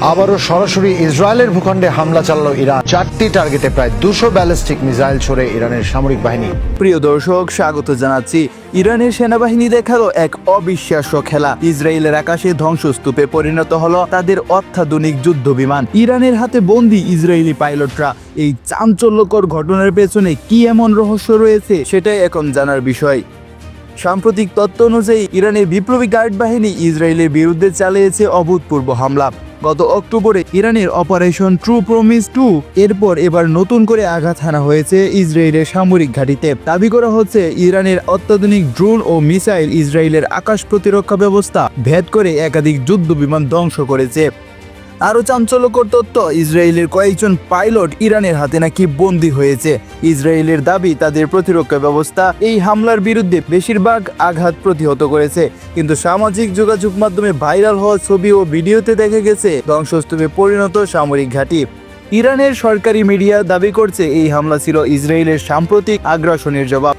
আবারও সরাসরি ইসরায়েলের ভূখণ্ডে হামলা চালালো ইরান। চারটি টার্গেটে প্রায় দুশো ব্যালিস্টিক মিসাইল ছড়ে ইরানের সামরিক বাহিনী। প্রিয় দর্শক, স্বাগত জানাচ্ছি। ইরানের সেনাবাহিনী দেখাল এক অবিশ্বাস্য খেলা। ইসরায়েলের আকাশে ধ্বংসস্তূপে পরিণত হলো তাদের অত্যাধুনিক যুদ্ধ বিমান ইরানের হাতে বন্দি ইসরায়েলি পাইলটরা। এই চাঞ্চল্যকর ঘটনার পেছনে কি এমন রহস্য রয়েছে, সেটাই এখন জানার বিষয়। সাম্প্রতিক তত্ত্ব অনুযায়ী ইরানের বিপ্লবী গার্ড বাহিনী ইসরায়েলের বিরুদ্ধে চালিয়েছে অভূতপূর্ব হামলা। গত অক্টোবরে ইরানের অপারেশন ট্রু প্রমিস টু এরপর এবার নতুন করে আঘাত হানা হয়েছে ইসরায়েলের সামরিক ঘাঁটিতে। দাবি করা হচ্ছে, ইরানের অত্যাধুনিক ড্রোন ও মিসাইল ইসরায়েলের আকাশ প্রতিরক্ষা ব্যবস্থা ভেদ করে একাধিক যুদ্ধ বিমান ধ্বংস করেছে। আরও চাঞ্চল্যকর তথ্য, ইসরায়েলের কয়েকজন পাইলট ইরানের হাতে নাকি বন্দী হয়েছে। ইসরায়েলের দাবি, তাদের প্রতিরক্ষা ব্যবস্থা এই হামলার বিরুদ্ধে বেশিরভাগ আঘাত প্রতিহত করেছে। কিন্তু সামাজিক যোগাযোগ মাধ্যমে ভাইরাল হওয়া ছবি ও ভিডিওতে দেখা গেছে, ধ্বংসস্তূপে পরিণত সামরিক ঘাঁটি। ইরানের সরকারি মিডিয়া দাবি করছে, এই হামলা ছিল ইসরায়েলের সাম্প্রতিক আগ্রাসনের জবাব।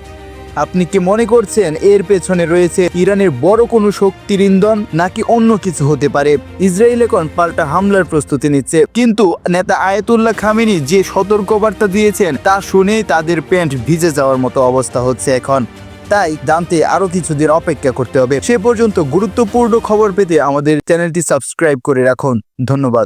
আপনি কি মনে করছেন এর পেছনে রয়েছে ইরানের বড় কোনো শক্তির ইন্ধন নাকি অন্য কিছু হতে পারে? ইসরায়েল এখন পাল্টা হামলার প্রস্তুতি নিচ্ছে। কিন্তু নেতা আয়াতুল্লাহ খামেনি যে সতর্কবার্তা দিয়েছেন তা শুনেই তাদের প্যান্ট ভিজে যাওয়ার মতো অবস্থা হচ্ছে এখন। তাই জানতে আরও কিছুদিন অপেক্ষা করতে হবে। সে পর্যন্ত গুরুত্বপূর্ণ খবর পেতে আমাদের চ্যানেলটি সাবস্ক্রাইব করে রাখুন। ধন্যবাদ।